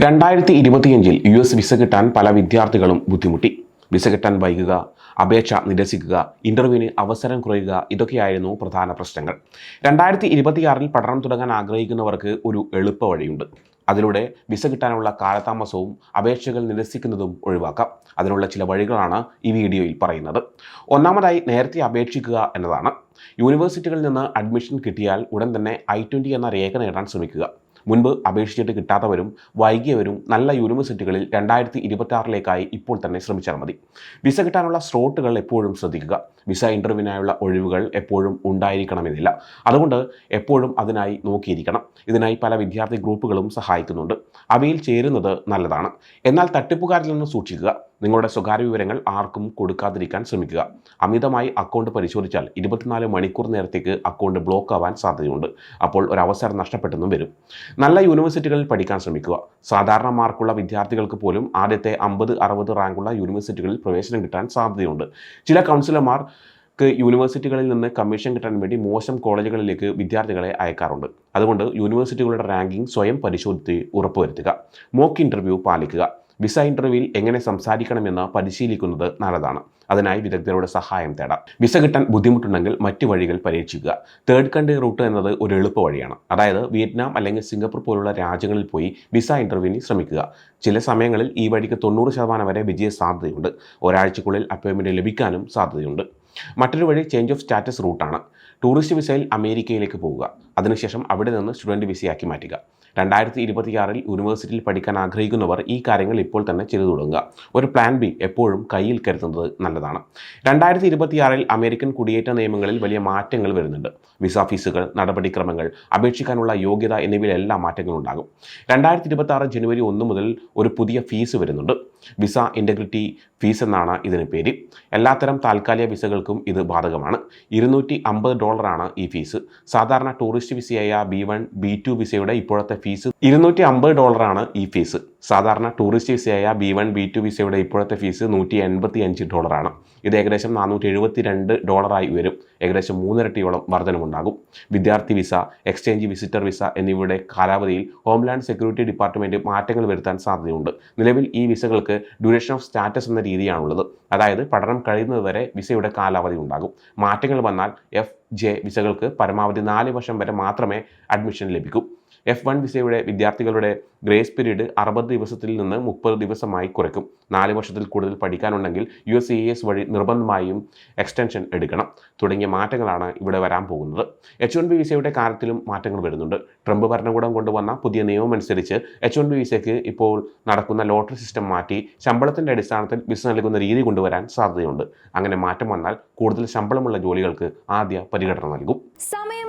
രണ്ടായിരത്തി ഇരുപത്തിയഞ്ചിൽ U S visa കിട്ടാൻ പല വിദ്യാർത്ഥികളും ബുദ്ധിമുട്ടി. വിസ കിട്ടാൻ വൈകുക അപേക്ഷ നിരസിക്കുക ഇന്റർവ്യൂവിന് അവസരം കുറയുക ഇതൊക്കെയായിരുന്നു പ്രധാന പ്രശ്നങ്ങൾ. രണ്ടായിരത്തി ഇരുപത്തിയാറിൽ പഠനം തുടങ്ങാൻ ആഗ്രഹിക്കുന്നവർക്ക് ഒരു എളുപ്പ വഴിയുണ്ട്. അതിലൂടെ വിസ കിട്ടാനുള്ള കാലതാമസവും അപേക്ഷകൾ നിരസിക്കുന്നതും ഒഴിവാക്കാം. അതിനുള്ള ചില വഴികളാണ് ഈ വീഡിയോയിൽ പറയുന്നത്. ഒന്നാമതായി നേരത്തെ അപേക്ഷിക്കുക എന്നതാണ്. യൂണിവേഴ്സിറ്റികളിൽ നിന്ന് അഡ്മിഷൻ കിട്ടിയാൽ ഉടൻ തന്നെ ഐ ട്വന്റി എന്ന രേഖ നേടാൻ ശ്രമിക്കുക. മുൻപ് അപേക്ഷിച്ചിട്ട് കിട്ടാത്തവരും വൈകിയവരും നല്ല യൂണിവേഴ്സിറ്റികളിൽ രണ്ടായിരത്തി ഇരുപത്തി ആറിലേക്കായി ഇപ്പോൾ തന്നെ ശ്രമിച്ചാൽ മതി. വിസ കിട്ടാനുള്ള സ്ലോട്ടുകൾ എപ്പോഴും ശ്രദ്ധിക്കുക. വിസ ഇന്റർവ്യൂവിനായുള്ള ഒഴിവുകൾ എപ്പോഴും ഉണ്ടായിരിക്കണമെന്നില്ല. അതുകൊണ്ട് എപ്പോഴും അതിനായി നോക്കിയിരിക്കണം. ഇതിനായി പല വിദ്യാർത്ഥി ഗ്രൂപ്പുകളും സഹായിക്കുന്നുണ്ട്. അവയിൽ ചേരുന്നത് നല്ലതാണ്. എന്നാൽ തട്ടിപ്പുകാരിൽ നിന്ന് സൂക്ഷിക്കുക. നിങ്ങളുടെ സ്വകാര്യ വിവരങ്ങൾ ആർക്കും കൊടുക്കാതിരിക്കാൻ ശ്രമിക്കുക. അമിതമായി അക്കൗണ്ട് പരിശോധിച്ചാൽ ഇരുപത്തിനാല് മണിക്കൂർ നേരത്തേക്ക് അക്കൗണ്ട് ബ്ലോക്ക് ആവാൻ സാധ്യതയുണ്ട്. അപ്പോൾ ഒരു അവസരം നഷ്ടപ്പെട്ടെന്നും വരും. നല്ല യൂണിവേഴ്സിറ്റികളിൽ പഠിക്കാൻ ശ്രമിക്കുക. സാധാരണ മാർക്കുള്ള വിദ്യാർത്ഥികൾക്ക് പോലും ആദ്യത്തെ അമ്പത് അറുപത് റാങ്കുള്ള യൂണിവേഴ്സിറ്റികളിൽ പ്രവേശനം കിട്ടാൻ സാധ്യതയുണ്ട്. ചില കൗൺസിലർമാർക്ക് യൂണിവേഴ്സിറ്റികളിൽ നിന്ന് കമ്മീഷൻ കിട്ടാൻ വേണ്ടി മോശം കോളേജുകളിലേക്ക് വിദ്യാർത്ഥികളെ അയക്കാറുണ്ട്. അതുകൊണ്ട് യൂണിവേഴ്സിറ്റികളുടെ റാങ്കിംഗ് സ്വയം പരിശോധിച്ച് ഉറപ്പുവരുത്തുക. മോക്ക് ഇന്റർവ്യൂ പാലിക്കുക. വിസ ഇന്റർവ്യൂവിൽ എങ്ങനെ സംസാരിക്കണമെന്ന് പരിശീലിക്കുന്നത് നല്ലതാണ്. അതിനായി വിദഗ്ധരുടെ സഹായം തേടാം. വിസ കിട്ടാൻ ബുദ്ധിമുട്ടുണ്ടെങ്കിൽ മറ്റു വഴികൾ പരീക്ഷിക്കുക. തേർഡ് കൺട്രി റൂട്ട് എന്നത് ഒരു എളുപ്പ വഴിയാണ്. അതായത് വിയറ്റ്നാം അല്ലെങ്കിൽ സിംഗപ്പൂർ പോലുള്ള രാജ്യങ്ങളിൽ പോയി വിസ ഇന്റർവ്യൂവിന് ശ്രമിക്കുക. ചില സമയങ്ങളിൽ ഈ വഴിക്ക് തൊണ്ണൂറ് ശതമാനം വരെ വിജയ സാധ്യതയുണ്ട്. ഒരാഴ്ചക്കുള്ളിൽ അപ്പോയിൻമെന്റ് ലഭിക്കാനും സാധ്യതയുണ്ട്. മറ്റൊരു വഴി ചേഞ്ച് ഓഫ് സ്റ്റാറ്റസ് റൂട്ടാണ് ടൂറിസ്റ്റ് വിസയിൽ അമേരിക്കയിലേക്ക് പോവുക. അതിനുശേഷം അവിടെ നിന്ന് സ്റ്റുഡന്റ് വിസയാക്കി മാറ്റുക. രണ്ടായിരത്തി ഇരുപത്തിയാറിൽ യൂണിവേഴ്സിറ്റിയിൽ പഠിക്കാൻ ആഗ്രഹിക്കുന്നവർ ഈ കാര്യങ്ങൾ ഇപ്പോൾ തന്നെ ചെയ്തു തുടങ്ങുക. ഒരു പ്ലാൻ ബി എപ്പോഴും കയ്യിൽ കരുതുന്നത് നല്ലതാണ്. രണ്ടായിരത്തി ഇരുപത്തിയാറിൽ അമേരിക്കൻ കുടിയേറ്റ നിയമങ്ങളിൽ വലിയ മാറ്റങ്ങൾ വരുന്നുണ്ട്. വിസ ഫീസുകൾ നടപടിക്രമങ്ങൾ അപേക്ഷിക്കാനുള്ള യോഗ്യത എന്നിവയിലെല്ലാം മാറ്റങ്ങൾ ഉണ്ടാകും രണ്ടായിരത്തി ഇരുപത്തി ജനുവരി ഒന്ന് മുതൽ ഒരു പുതിയ ഫീസ് വരുന്നുണ്ട്. വിസ ഇന്റഗ്രിറ്റി ഫീസ് എന്നാണ് ഇതിന് പേര്. എല്ലാത്തരം താൽക്കാലിക വിസകൾക്കും ഇത് ബാധകമാണ്. ഇരുന്നൂറ്റി അമ്പത് ഡോളറാണ് ഈ ഫീസ് സാധാരണ ടൂറിസ്റ്റ് വിസയായ ബി വൺ ബി ടു വിസയുടെ ഇപ്പോഴത്തെ ഫീസ് ഇരുന്നൂറ്റി അമ്പത് ഡോളറാണ് ഈ ഫീസ് സാധാരണ ടൂറിസ്റ്റ് വിസയായ ബി വൺ ബി ടു വിസയുടെ ഇപ്പോഴത്തെ ഫീസ് നൂറ്റി എൺപത്തി അഞ്ച് ഡോളറാണ് ഇത് ഏകദേശം നാനൂറ്റി എഴുപത്തി രണ്ട് ഡോളറായി ഉയരും ഏകദേശം മൂന്നിരട്ടിയോളം വർധനമുണ്ടാകും വിദ്യാർത്ഥി വിസ എക്സ്ചേഞ്ച് വിസിറ്റർ വിസ എന്നിവയുടെ കാലാവധിയിൽ ഹോംലാൻഡ് സെക്യൂരിറ്റി ഡിപ്പാർട്ട്മെന്റ് മാറ്റങ്ങൾ വരുത്താൻ സാധ്യതയുണ്ട്. നിലവിൽ ഈ വിസകൾക്ക് ഡ്യൂറേഷൻ ഓഫ് സ്റ്റാറ്റസ് എന്ന രീതിയാണുള്ളത്. അതായത് പഠനം കഴിയുന്നതുവരെ വിസയുടെ കാലാവധി ഉണ്ടാകും. മാറ്റങ്ങൾ വന്നാൽ എഫ് ജെ വിസകൾക്ക് പരമാവധി നാല് വർഷം വരെ മാത്രമേ അഡ്മിഷൻ ലഭിക്കൂ. എഫ് വൺ വിസയുടെ വിദ്യാർത്ഥികളുടെ ഗ്രേസ് പീരീഡ് അറുപത് ദിവസത്തിൽ നിന്ന് മുപ്പത് ദിവസമായി കുറയ്ക്കും. നാല് വർഷത്തിൽ കൂടുതൽ പഠിക്കാനുണ്ടെങ്കിൽ യു എസ് സി എസ് വഴി നിർബന്ധമായും എക്സ്റ്റൻഷൻ എടുക്കണം. തുടങ്ങിയ മാറ്റങ്ങളാണ് ഇവിടെ വരാൻ പോകുന്നത്. എച്ച് വൺ ബി വിസയുടെ കാര്യത്തിലും മാറ്റങ്ങൾ വരുന്നുണ്ട്. ട്രംപ് ഭരണകൂടം കൊണ്ടുവന്ന പുതിയ നിയമം അനുസരിച്ച് എച്ച് വൺ ബി വിസയ്ക്ക് ഇപ്പോൾ നടക്കുന്ന ലോട്ടറി സിസ്റ്റം മാറ്റി ശമ്പളത്തിന്റെ അടിസ്ഥാനത്തിൽ വിസ നൽകുന്ന രീതി കൊണ്ടുവരാൻ സാധ്യതയുണ്ട്. അങ്ങനെ മാറ്റം വന്നാൽ കൂടുതൽ ശമ്പളമുള്ള ജോലികൾക്ക് ആദ്യ പരിഗണന നൽകും. സമയം